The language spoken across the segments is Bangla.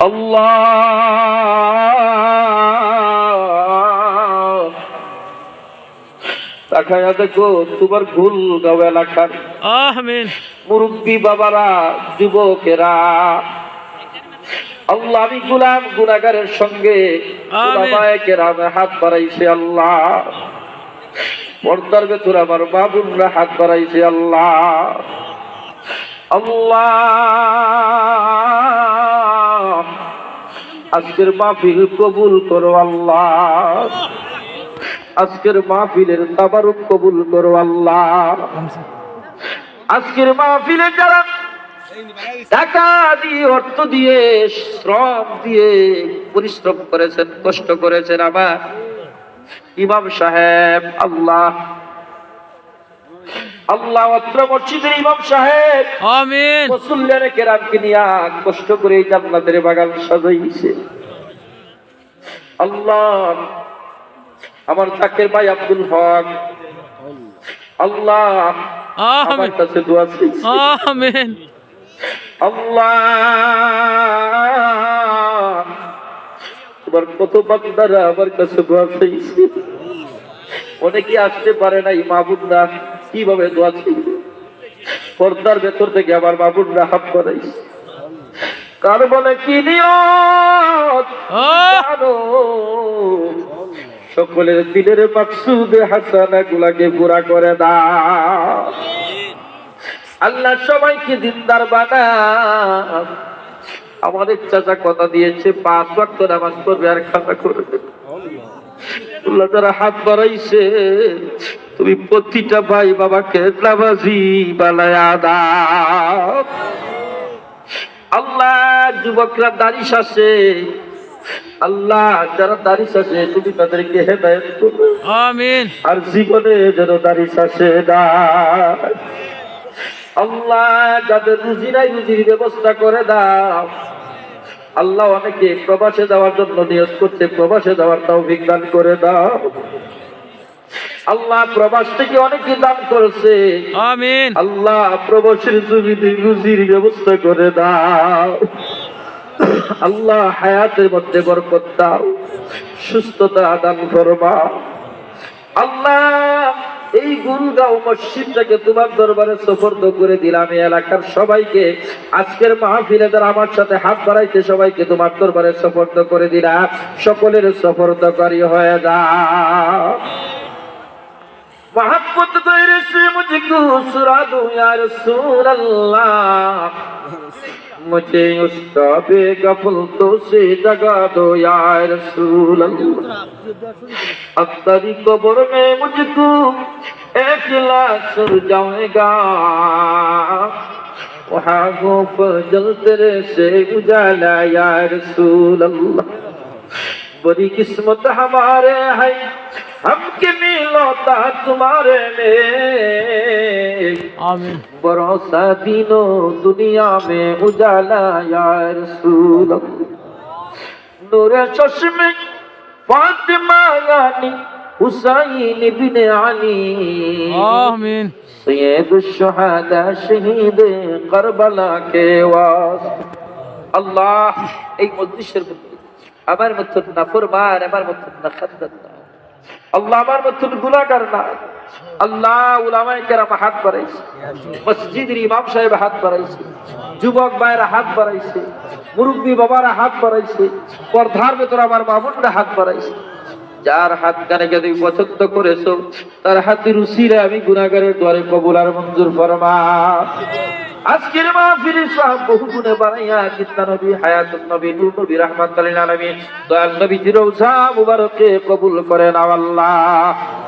আল্লাহ। তাকায়া দেখো তোমার ভুল গাঁও এলাকার মুরব্বী বাবারা যুবকেরা। আল্লাহ আমি গুলাম গুনাগারের সঙ্গে। হাত বাড়াইছে আল্লাহ। পর্দার ভেতর আমার বাবুনরা হাত বাড়াইছে আল্লাহ। আল্লাহ। আজকের মাহফিল কবুল করো আল্লাহ। আজকের মাহফিলের তাবারুক কবুল করো আল্লাহ। আজকের মাহফিলে যারা অর্থ দিয়ে, শ্রম দিয়ে পরিশ্রম করেছেন, কষ্ট করেছেন আমার ইমাম সাহেব, আল্লাহ আল্লাহ অত্র মসজিদের ইমাম সাহেব। আমিন। মুসল্লিয়ানে কেরামকে নিয়া কষ্ট করে এই জান্নাতের বাগান সাজাইছে। আল্লাহ আমার চাকের ভাই আব্দুল হক। আল্লাহ আমার কাছে দোয়া আমিন। আল্লাহ তোমার কত বান্দারা আমার কাছে দোয়া চাইছে। অনেকে আসতে পারে নাই মাহবুবরা কীভাবে দোয়া চাইবে পর্দার ভেতর থেকে আমার বাবুররা হাত বাড়াইছে কার বলে কি সকলের দিলের মাকসুদে হাসানা গুলাকে পুরা করে দাও আল্লাহ সবাইকে দিনদার বানা আমাদের চাচা কথা দিয়েছে পাঁচ ওয়াক্ত নামাজ করবে আর খাতা করবে। আল্লাহ যারা হাত বাড়াইছে তুমি প্রতিটা ভাই বাবাকে নামাজি বানায়া দাও আল্লাহ যুবকরা দাড়ি শাসে। আল্লাহ যারা দাড়ি শাসে তুমি তাদেরকে হেদায়ত করো। আমিন। আর জীবনে যেন দাড়ি শাসে না। আল্লাহ যাদের রুজি নাই রুজির ব্যবস্থা করে দাও। আল্লাহ অনেকে প্রবাসে যাওয়ার জন্য নিয়োগ করছে প্রবাসে যাওয়ার তাও বিজ্ঞান করে দাও। আল্লাহ প্রবাস থেকে অনেকে দান করেছে। আমিন। আল্লাহ প্রবাসের জমিতে রুজির ব্যবস্থা করে দাও। আল্লাহ হায়াতের মধ্যে বরকত দাও সুস্থতা দান করবা আল্লাহ এই গুরুগাঁও মসজিদটাকে তোমার দরবারে সফর্দ করে দিলাম এই এলাকার সবাইকে। আজকের মাহফিলে যারা আমার সাথে হাত বাড়াইতে সবাইকে তোমার দরবারে সফর্দ করে দিলাম। সকলের সফর্দকারী হয়ে محبت تیرے سے مجھ کو سرا دو یا رسول اللہ مجھے اس تاب غفل تو سے جگا دو یا رسول اللہ اب تری قبر میں مجھ کو ایک لاکھ سر جائے گا وہاں کو فجل تیرے سے اجالا یا رسول اللہ بڑی قسمت ہمارے ہے हमके मिलोता तुम्हारे में আমিন भरोसा दिनों दुनिया में उजाला या रसूल अल्लाह। नूर चश्मे फातिमा यानी हुसैन बिन अली আমিন सैयद शुहदा शहीद करबला के वास्ते আল্লাহ এই মজলিসের মধ্যে আমার মতন নাফরমান আমার মতন না খাদ্দান না আল্লাহ আমার মতন গুনাহগার না আল্লাহ উলামায়ে কেরাম হাত বাড়াইছে। মসজিদের ইমাম সাহেব হাত বাড়াইছে। যুবক ভাইয়েরা হাত বাড়াইছে। মুরব্বী বাবারা হাত বাড়াইছে। পর্দার ভেতর আমার মামুনরা হাত বাড়াইছে। যার হাত কানে তুমি পছন্দ করেছ, তার হাতের উসিরে আমি গুনাহগারের দ্বারে কবুল আর মঞ্জুর ফরমা আজকের মাহফিলে সব বহু গুণে বানাইয়া জিন্দা নবী, হায়াতুন নবী, নূর নবী, রাহমাতুল আলামিন। দয়াল নবী জিরৌজা মুবারকে কবুল করেন আল্লাহ।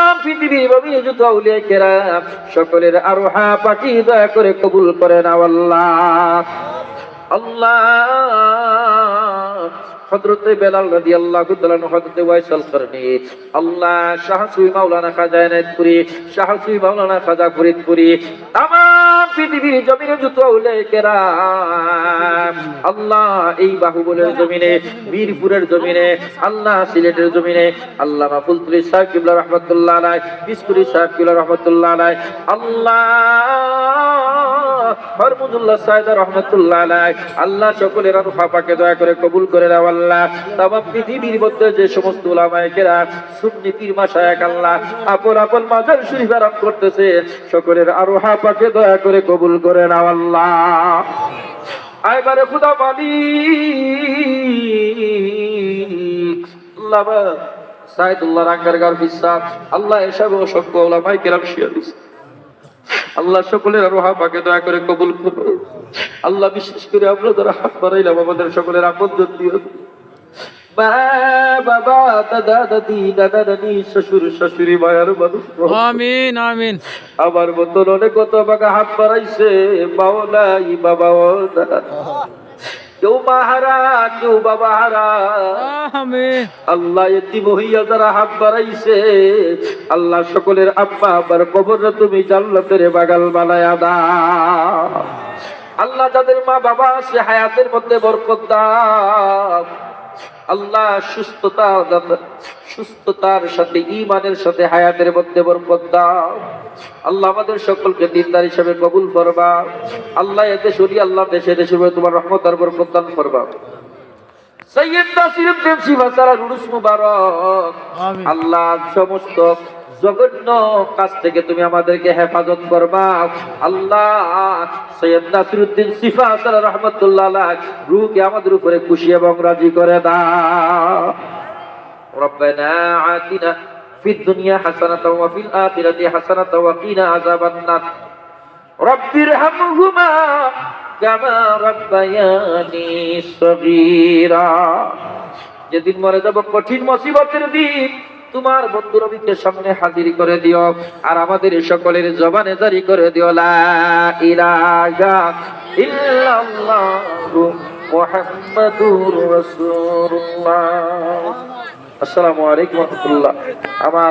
পৃথিবীর ববি যুত আউলিয়া কেরাম সকলের আরও হা পাখি দয়া করে কবুল করেন আল্লাহ। আল্লাহ। হযরতে বেলাল তাআলা হযরতে ওয়াইসাল করনি আল্লাহ শাহ সুই মাওলানা খাজা এনায়েতপুরি, শাহ সুই মাওলানা খাজা ফরিদপুরি তাম পৃথিবীর জমিনে আল্লাহ এই বাহুবলের জমিনে বীরপুরের জমিনে, আল্লাহ সিলেটের জমিনে আল্লাহ মাহফুল তুলি সাহেব কিবলা রহমতুল্লাহ আলাই বিস্কুরি সাহেব কিবলা রহমতুল্লাহ আলাই আল্লাহ আল্লাহ সকলের রুহা দয়া করে কবুল করে দাও আল্লাহ। তামাম পৃথিবীর মধ্যে যে সমস্ত উলামায়ে সুন্নি পীর মাশায়েখ আল্লাহ, আপন আপন মাজার শরীফ আরাম করতেছে, সকলের আরোহা পাকে দয়া করে কবুল করে নাও আল্লাহ। আইবারে খুদা মালিক। আল্লাহ সাইদুল্লাহ রাঙ্গার গার আল্লাহ এসব অসংখ্য ওলামাই কেরাম শিয়া দিচ্ছে আল্লাহ সকলের আরোহা পাকে দয়া করে কবুল করো আল্লাহ বিশেষ করে আমরা যারা হাত বাড়াইলাম আমাদের সকলের আপদ দিও। বাবা দাদা দাদি দাদা দাদি শ্বশুর শাশুড়ি মায়ের মানুষ আমিন আমিন। আমার মতন অনেক কত বাগা হাত বাড়াইছে বাবা কেউ পাহারা কেউ বাবা হারা আল্লাহ এটি হইয়া যারা হাত বাড়াইছে আল্লাহ সকলের আব্বা আবার কবর তুমি জান্নাতের বাগাল বানায়া দা আল্লাহ যাদের মা বাবা সে হায়াতের মধ্যে বরকত দাও। আল্লাহ সুস্থতা সুস্থতার সাথে ইমানের সাথে হায়াতের মধ্যে বরকত দাও। আল্লাহ আমাদের সকলকে দিনদার হিসেবে কবুল করবা আল্লাহ এতে সরি আল্লাহ দেশে দেশে তোমার রহমত আর বরকত দান করবা আল্লাহ সমস্ত জঘন্য কাজ থেকে তুমি আমাদেরকে হেফাজত করবা আল্লাহ সৈয়দ নাসিরুদ্দিন সিফাসারা রহমতুল্লাহ আলাইহ রূহকে আমাদের উপরে খুশি এবং রাজি করে দাও। ربنا آتنا في الدنيا حسنة وفي الآخرة حسنة وقنا عذاب النار رب ارحمهما كما ربياني صغيرا যেদিন মরে যাব কঠিন মুসিবতের দিন তোমার বন্ধু রবিকে সামনে হাজির করে দিও আর আমাদের সকলের জবানে জারি করে দিও লা ইলাহা ইল্লাল্লাহু মুহাম্মাদুর রাসূলুল্লাহ আসসালামু আলাইকুম রহমতুল্লাহ। আমার